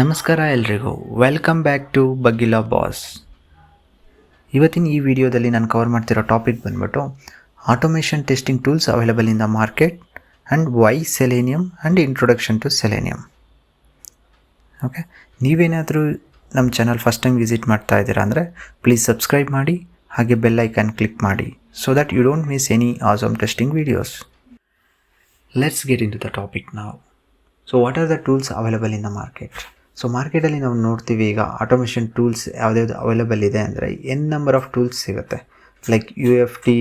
ನಮಸ್ಕಾರ ಎಲ್ರಿಗೂ. Welcome back to ಬಗ್ಗಿಲ ಬಾಸ್ ಇವತ್ತಿನ ಈ ವಿಡಿಯೋದಲ್ಲಿ ನಾನು ಕವರ್ ಮಾಡ್ತಿರೋ ಟಾಪಿಕ್ ಬಂದ್ಬಿಟ್ಟು automation testing tools available in the market and why Selenium and introduction to Selenium okay ನೀವೇನಾದರೂ ನಮ್ಮ ಚಾನಲ್ ಫಸ್ಟ್ ಟೈಮ್ ವಿಸಿಟ್ ಮಾಡ್ತಾ ಇದ್ದೀರಾ ಅಂದರೆ ಪ್ಲೀಸ್ ಸಬ್ಸ್ಕ್ರೈಬ್ ಮಾಡಿ, ಹಾಗೆ ಬೆಲ್ ಐಕನ್ ಕ್ಲಿಕ್ ಮಾಡಿ so that you don't miss any awesome testing videos let's get into the topic ನಾವು so what are the tools available in the market so ಮಾರ್ಕೆಟಲ್ಲಿ ನಾವು ನೋಡ್ತೀವಿ ಈಗ ಆಟೋಮೇಷನ್ ಟೂಲ್ಸ್ ಯಾವುದ್ಯಾವುದು ಅವೈಲೇಬಲ್ ಇದೆ ಅಂದರೆ ಎನ್ ನಂಬರ್ ಆಫ್ ಟೂಲ್ಸ್ ಸಿಗುತ್ತೆ. Like U F T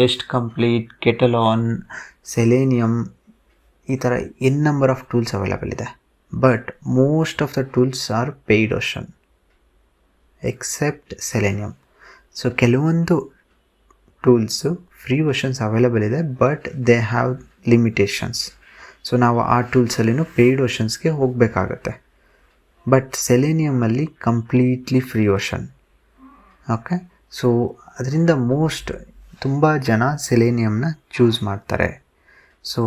test complete Katalon Selenium ಈ ಥರ n number of tools available ಇದೆ. But most of the tools are paid option except Selenium so ಕೆಲವೊಂದು tools free versions available ಇದೆ but they have limitations so ನಾವು ಆ ಟೂಲ್ಸಲ್ಲಿನೂ paid ವರ್ಷನ್ಸ್ಗೆ ಹೋಗಬೇಕಾಗತ್ತೆ. But ಸೆಲೇನಿಯಮಲ್ಲಿ completely free option okay so ಅದರಿಂದ most ತುಂಬ ಜನ ಸೆಲೆನಿಯಮ್ನ ಚೂಸ್ ಮಾಡ್ತಾರೆ. ಸೊ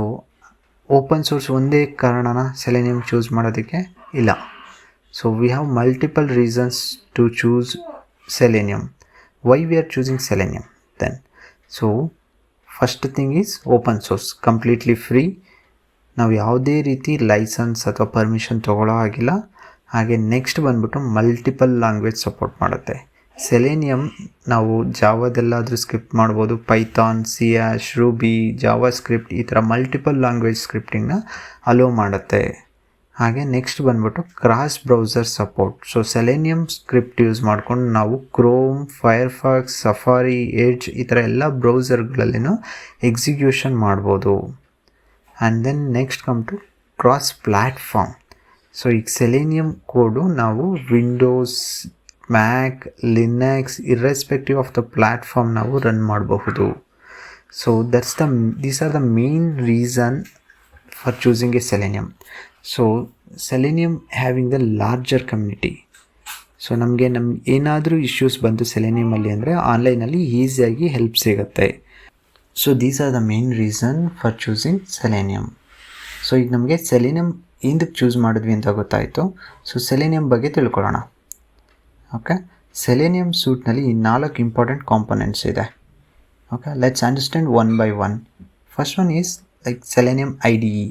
ಓಪನ್ ಸೋರ್ಸ್ ಒಂದೇ ಕಾರಣನ ಸೆಲೆನಿಯಮ್ ಚೂಸ್ ಮಾಡೋದಕ್ಕೆ ಇಲ್ಲ. So we have multiple reasons to choose Selenium why we are choosing Selenium then so first thing is open source completely free ನಾವು ಯಾವುದೇ ರೀತಿ ಲೈಸೆನ್ಸ್ ಅಥವಾ ಪರ್ಮಿಷನ್ ತೊಗೊಳ್ಳೋ ಆಗಿಲ್ಲ ಹಾಗೆ ನೆಕ್ಸ್ಟ್ ಬಂದ್ಬಿಟ್ಟು ಮಲ್ಟಿಪಲ್ ಲ್ಯಾಂಗ್ವೇಜ್ ಸಪೋರ್ಟ್ ಮಾಡುತ್ತೆ. ಸೆಲೆನಿಯಮ್ ನಾವು ಜಾವದಲ್ಲಾದರೂ ಸ್ಕ್ರಿಪ್ಟ್ ಮಾಡ್ಬೋದು. ಪೈಥಾನ್ ಸಿ ಆಶ್ ರೂಬಿ ಜಾವಾ ಸ್ಕ್ರಿಪ್ಟ್ ಈ ಥರ ಮಲ್ಟಿಪಲ್ ಲ್ಯಾಂಗ್ವೇಜ್ ಸ್ಕ್ರಿಪ್ಟಿಂಗ್ನ ಅಲೋ ಮಾಡುತ್ತೆ. ಹಾಗೆ ನೆಕ್ಸ್ಟ್ ಬಂದ್ಬಿಟ್ಟು cross browser support so Selenium script use ಮಾಡ್ಕೊಂಡು ನಾವು ಕ್ರೋಮ್ ಫೈರ್ಫಾಕ್ಸ್ ಸಫಾರಿ ಏಜ್ ಈ ಥರ ಎಲ್ಲ ಬ್ರೌಸರ್ಗಳಲ್ಲಿನೂ ಎಕ್ಸಿಕ್ಯೂಷನ್ ಮಾಡ್ಬೋದು. And then next come to cross platform so ಈಗ ಸೆಲೇನಿಯಮ್ ಕೋಡು ನಾವು Windows Mac Linux irrespective of the platform ನಾವು ರನ್ ಮಾಡಬಹುದು. So that's the these are the main reason for choosing a Selenium so Selenium having the larger community so ನಮಗೆ ನಮ್ಮ ಏನಾದರೂ issues ಬಂತು ಸೆಲೆನಿಯಮಲ್ಲಿ ಅಂದರೆ ಆನ್ಲೈನಲ್ಲಿ ಈಸಿಯಾಗಿ ಹೆಲ್ಪ್ ಸಿಗುತ್ತೆ. So these are the main reason for choosing Selenium so ಈಗ ನಮಗೆ ಸೆಲೆನಿಯಮ್ ಹಿಂದಕ್ಕೆ ಚೂಸ್ ಮಾಡಿದ್ವಿ ಅಂತ ಗೊತ್ತಾಯಿತು. ಸೊ ಸೆಲೆನಿಯಮ್ ಬಗ್ಗೆ ತಿಳ್ಕೊಳ್ಳೋಣ. ಓಕೆ ಸೆಲೆನಿಯಮ್ ಸೂಟ್ನಲ್ಲಿ ಈ ನಾಲ್ಕು ಇಂಪಾರ್ಟೆಂಟ್ ಕಾಂಪೊನೆಂಟ್ಸ್ ಇದೆ. Okay let's understand one by one first one is like Selenium I D E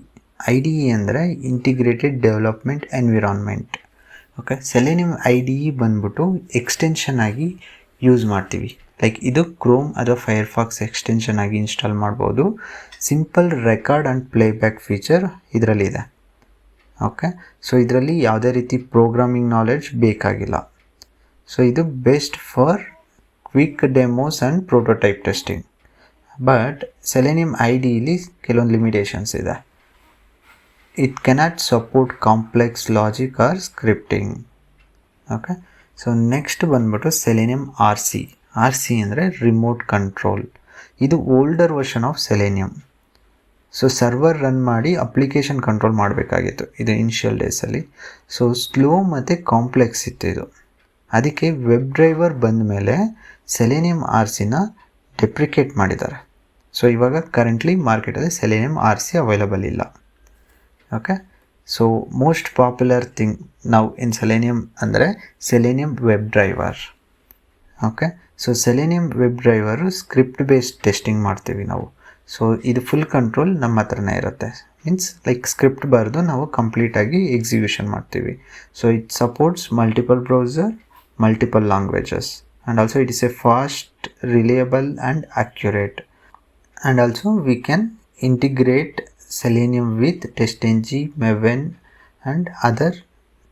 I D E ಅಂದರೆ integrated development environment okay Selenium I D E ಬಂದ್ಬಿಟ್ಟು extension ಆಗಿ use ಮಾಡ್ತೀವಿ. Like ಇದು Chrome ಅಥವಾ Firefox extension ಆಗಿ install ಮಾಡ್ಬೋದು. Simple record and playback feature ಇದರಲ್ಲಿದೆ okay so ಇದರಲ್ಲಿ ಯಾವುದೇ ರೀತಿ ಪ್ರೋಗ್ರಾಮಿಂಗ್ ನಾಲೆಡ್ಜ್ ಬೇಕಾಗಿಲ್ಲ. ಸೊ ಇದು best for quick demos and prototype testing but Selenium I ಡಿಲಿ ಕೆಲವೊಂದು ಲಿಮಿಟೇಷನ್ಸ್ ಇದೆ. It cannot support complex logic or scripting okay so next ಬಂದ್ಬಿಟ್ಟು Selenium R C R C ಅಂದರೆ remote control ಇದು older version of Selenium so server run ಮಾಡಿ application control ಮಾಡಬೇಕಾಗಿತ್ತು ಇದು initial ಡೇಸಲ್ಲಿ so slow ಮತ್ತು ಕಾಂಪ್ಲೆಕ್ಸ್ ಇತ್ತು ಇದು. ಅದಕ್ಕೆ ವೆಬ್ ಡ್ರೈವರ್ ಬಂದ ಮೇಲೆ ಸೆಲೆನಿಯಮ್ ಆರ್ ಸಿನ ಡೆಪ್ರಿಕೇಟ್ ಮಾಡಿದ್ದಾರೆ. ಸೊ ಇವಾಗ ಕರೆಂಟ್ಲಿ ಮಾರ್ಕೆಟಲ್ಲಿ ಸೆಲೆನಿಯಮ್ ಆರ್ ಸಿ ಅವೈಲಬಲ್ ಇಲ್ಲ. Okay so most popular thing ನಾವು ಇನ್ ಸೆಲೆನಿಯಮ್ ಅಂದರೆ Selenium web driver okay so Selenium web driver script based testing ಮಾಡ್ತೀವಿ ನಾವು. ಸೊ ಇದು ಫುಲ್ ಕಂಟ್ರೋಲ್ ನಮ್ಮ ಹತ್ರನೇ ಇರುತ್ತೆ. ಮೀನ್ಸ್ ಲೈಕ್ ಸ್ಕ್ರಿಪ್ಟ್ ಬರೆದು ನಾವು ಕಂಪ್ಲೀಟಾಗಿ ಎಕ್ಸಿಕ್ಯೂಷನ್ ಮಾಡ್ತೀವಿ. So it supports multiple browser multiple languages and also it is a fast reliable and accurate and also we can integrate Selenium with test Maven and other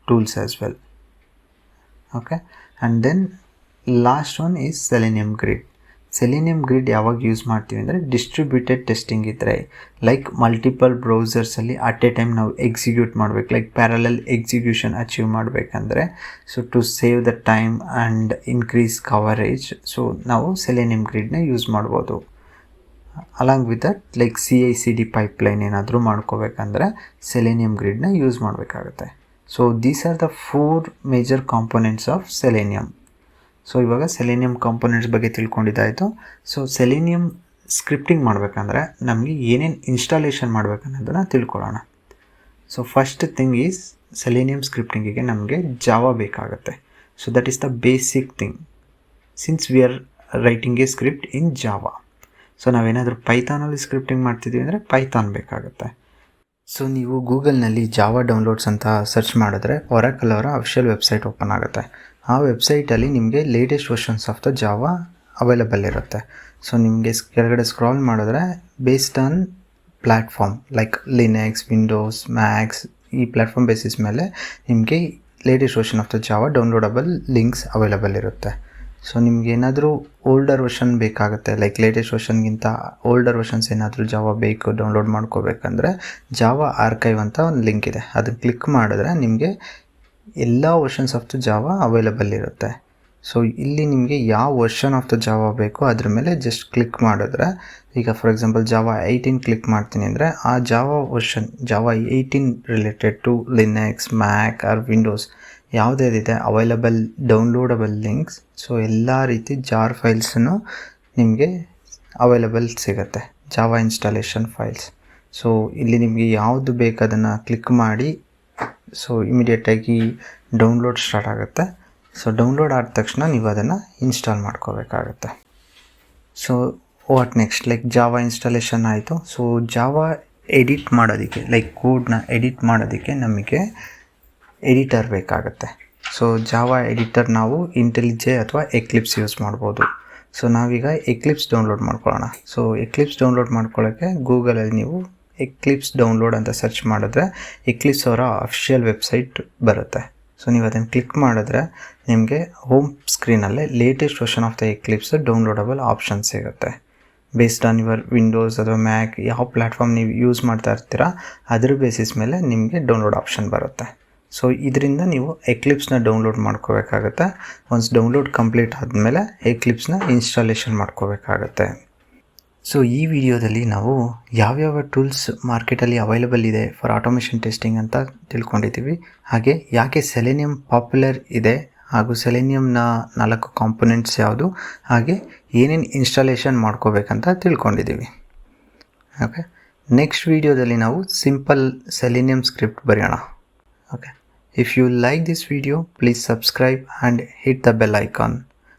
tools as well. Okay, and then and one is one is Selenium grid ಯಾವಾಗ use ಮಾಡ್ತೀವಿ ಅಂದರೆ distributed testing ಇದ್ದರೆ like multiple ಬ್ರೌಸರ್ಸಲ್ಲಿ at a time ನಾವು execute ಮಾಡಬೇಕು like parallel execution achieve ಮಾಡಬೇಕಂದ್ರೆ. So to save the time and increase coverage so ನಾವು Selenium ಗ್ರಿಡ್ನ ಯೂಸ್ ಮಾಡ್ಬೋದು. Along with that like C I C D pipeline ಏನಾದರೂ ಮಾಡ್ಕೋಬೇಕಂದ್ರೆ ಸೆಲೆನಿಯಮ್ ಗ್ರಿಡ್ನ ಯೂಸ್ ಮಾಡಬೇಕಾಗುತ್ತೆ. So these are the four major components of Selenium so ಇವಾಗ Selenium components ಬಗ್ಗೆ ತಿಳ್ಕೊಂಡಿದ್ದಾಯಿತು. ಸೊ ಸೆಲೆನಿಯಮ್ ಸ್ಕ್ರಿಪ್ಟಿಂಗ್ ಮಾಡಬೇಕಂದ್ರೆ ನಮಗೆ ಏನೇನು ಇನ್ಸ್ಟಾಲೇಷನ್ ಮಾಡಬೇಕನ್ನೋದನ್ನು ತಿಳ್ಕೊಳ್ಳೋಣ. So first thing is Selenium ಸ್ಕ್ರಿಪ್ಟಿಂಗಿಗೆ ನಮಗೆ ಜಾವ ಬೇಕಾಗುತ್ತೆ. So that is the basic thing since we are writing a script in Java so ನಾವೇನಾದರೂ ಪೈಥಾನಲ್ಲಿ ಸ್ಕ್ರಿಪ್ಟಿಂಗ್ ಮಾಡ್ತಿದ್ದೀವಿ ಅಂದರೆ ಪೈಥಾನ್ ಬೇಕಾಗುತ್ತೆ. ಸೊ ನೀವು ಗೂಗಲ್ನಲ್ಲಿ ಜಾವಾ ಡೌನ್ಲೋಡ್ಸ್ ಅಂತ ಸರ್ಚ್ ಮಾಡಿದ್ರೆ ಒರಾಕಲ್ ಅವರ ಅಫಿಷಿಯಲ್ ವೆಬ್ಸೈಟ್ ಓಪನ್ ಆಗುತ್ತೆ. ಆ ವೆಬ್ಸೈಟಲ್ಲಿ ನಿಮಗೆ latest versions of the Java available ಇರುತ್ತೆ. ಸೊ ನಿಮಗೆ ಕೆಳಗಡೆ ಸ್ಕ್ರಾಲ್ ಮಾಡಿದ್ರೆ based on platform like Linux Windows Macs ಈ ಪ್ಲ್ಯಾಟ್ಫಾರ್ಮ್ ಬೇಸಿಸ್ ಮೇಲೆ ನಿಮಗೆ latest version of the Java downloadable links available ಇರುತ್ತೆ. ಸೊ ನಿಮ್ಗೆ ಏನಾದರೂ ಓಲ್ಡರ್ ವರ್ಷನ್ ಬೇಕಾಗುತ್ತೆ ಲೈಕ್ ಲೇಟೆಸ್ಟ್ ವರ್ಷನ್ಗಿಂತ ಓಲ್ಡರ್ ವರ್ಷನ್ಸ್ ಏನಾದರೂ ಜಾವ ಬೇಕು ಡೌನ್ಲೋಡ್ ಮಾಡ್ಕೋಬೇಕಂದ್ರೆ ಜಾವ ಆರ್ಕೈವ್ ಅಂತ ಒಂದು ಲಿಂಕ್ ಇದೆ. ಅದನ್ನು ಕ್ಲಿಕ್ ಮಾಡಿದ್ರೆ ನಿಮಗೆ ಎಲ್ಲ versions of the Java available ಇರುತ್ತೆ. ಸೊ ಇಲ್ಲಿ ನಿಮಗೆ ಯಾವ ವರ್ಷನ್ ಆಫ್ ದ ಜಾವ ಬೇಕೋ ಅದ್ರ ಮೇಲೆ ಜಸ್ಟ್ ಕ್ಲಿಕ್ ಮಾಡಿದ್ರೆ, ಈಗ for example Java eighteen click ಮಾಡ್ತೀನಿ ಅಂದರೆ, ಆ Java version Java eighteen related to Linux Mac or Windows ಯಾವುದೇದಿದೆ available downloadable links so ಎಲ್ಲ ರೀತಿ ಜಾರ್ ಫೈಲ್ಸನ್ನು ನಿಮಗೆ ಅವೈಲಬಲ್ ಸಿಗುತ್ತೆ ಜಾವಾ ಇನ್ಸ್ಟಾಲೇಷನ್ ಫೈಲ್ಸ್ ಸೊ ಇಲ್ಲಿ ನಿಮಗೆ ಯಾವುದು ಬೇಕು ಅದನ್ನು ಕ್ಲಿಕ್ ಮಾಡಿ ಸೊ ಇಮಿಡಿಯೇಟಾಗಿ ಡೌನ್ಲೋಡ್ ಸ್ಟಾರ್ಟ್ ಆಗುತ್ತೆ. ಸೊ ಡೌನ್ಲೋಡ್ ಆದ ತಕ್ಷಣ ನೀವು ಅದನ್ನು ಇನ್ಸ್ಟಾಲ್ ಮಾಡ್ಕೋಬೇಕಾಗತ್ತೆ. So what next like Java installation ಆಯಿತು. ಸೊ ಜಾವಾ ಎಡಿಟ್ ಮಾಡೋದಕ್ಕೆ ಲೈಕ್ ಕೋಡ್ನ ಎಡಿಟ್ ಮಾಡೋದಕ್ಕೆ ನಮಗೆ ಎಡಿಟರ್ ಬೇಕಾಗುತ್ತೆ. ಸೊ ಜಾವಾ ಎಡಿಟರ್ ನಾವು ಇಂಟೆಲಿಜೆ ಅಥವಾ ಎಕ್ಲಿಪ್ಸ್ ಯೂಸ್ ಮಾಡ್ಬೋದು. ಸೊ ನಾವೀಗ ಎಕ್ಲಿಪ್ಸ್ ಡೌನ್ಲೋಡ್ ಮಾಡ್ಕೊಳ್ಳೋಣ. ಸೊ ಎಕ್ಲಿಪ್ಸ್ ಡೌನ್ಲೋಡ್ ಮಾಡ್ಕೊಳ್ಳೋಕ್ಕೆ ಗೂಗಲಲ್ಲಿ ನೀವು ಎಕ್ಲಿಪ್ಸ್ ಡೌನ್ಲೋಡ್ ಅಂತ ಸರ್ಚ್ ಮಾಡಿದ್ರೆ ಎಕ್ಲಿಪ್ಸ್ ಅವರ ಅಫಿಷಿಯಲ್ ವೆಬ್ಸೈಟ್ ಬರುತ್ತೆ. ಸೊ ನೀವು ಅದನ್ನು ಕ್ಲಿಕ್ ಮಾಡಿದ್ರೆ ನಿಮಗೆ home ಸ್ಕ್ರೀನಲ್ಲೇ latest version of the Eclipse downloadable option ಸಿಗುತ್ತೆ. ಬೇಸ್ಡ್ ಆನ್ ಯುವರ್ ವಿಂಡೋಸ್ ಅಥವಾ ಮ್ಯಾಕ್ ಯಾವ ಪ್ಲ್ಯಾಟ್ಫಾರ್ಮ್ ನೀವು ಯೂಸ್ ಮಾಡ್ತಾ ಇರ್ತೀರಾ, ಅದ್ರ ಬೇಸಿಸ್ ಮೇಲೆ ನಿಮಗೆ ಡೌನ್ಲೋಡ್ ಆಪ್ಷನ್ ಬರುತ್ತೆ. ಸೊ ಇದರಿಂದ ನೀವು ಎಕ್ಲಿಪ್ಸ್ನ ಡೌನ್ಲೋಡ್ ಮಾಡ್ಕೋಬೇಕಾಗತ್ತೆ. ಒನ್ಸ್ ಡೌನ್ಲೋಡ್ ಕಂಪ್ಲೀಟ್ ಆದಮೇಲೆ ಎಕ್ಲಿಪ್ಸ್ನ ಇನ್ಸ್ಟಾಲೇಷನ್ ಮಾಡ್ಕೋಬೇಕಾಗತ್ತೆ. ಸೊ ಈ ವಿಡಿಯೋದಲ್ಲಿ ನಾವು ಯಾವ್ಯಾವ ಟೂಲ್ಸ್ ಮಾರ್ಕೆಟಲ್ಲಿ ಅವೈಲಬಲ್ ಇದೆ ಫಾರ್ ಆಟೋಮೇಷನ್ ಟೆಸ್ಟಿಂಗ್ ಅಂತ ತಿಳ್ಕೊಂಡಿದ್ದೀವಿ. ಹಾಗೆ ಯಾಕೆ ಸೆಲೆನಿಯಂ ಪಾಪ್ಯುಲರ್ ಇದೆ ಹಾಗೂ ಸೆಲೆನಿಯಂನ ನಾಲ್ಕು ಕಾಂಪೊನೆಂಟ್ಸ್ ಯಾವುದು, ಹಾಗೆ ಏನೇನು ಇನ್ಸ್ಟಾಲೇಷನ್ ಮಾಡ್ಕೋಬೇಕಂತ ತಿಳ್ಕೊಂಡಿದ್ದೀವಿ. ಓಕೆ ನೆಕ್ಸ್ಟ್ ವಿಡಿಯೋದಲ್ಲಿ ನಾವು ಸಿಂಪಲ್ ಸೆಲೆನಿಯಂ ಸ್ಕ್ರಿಪ್ಟ್ ಬರೆಯೋಣ. Okay if you like this video please subscribe and hit the bell icon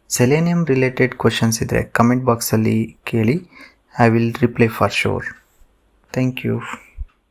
Selenium related questions ಇದ್ದರೆ ಕಮೆಂಟ್ ಬಾಕ್ಸಲ್ಲಿ ಕೇಳಿ. I will reply for sure thank you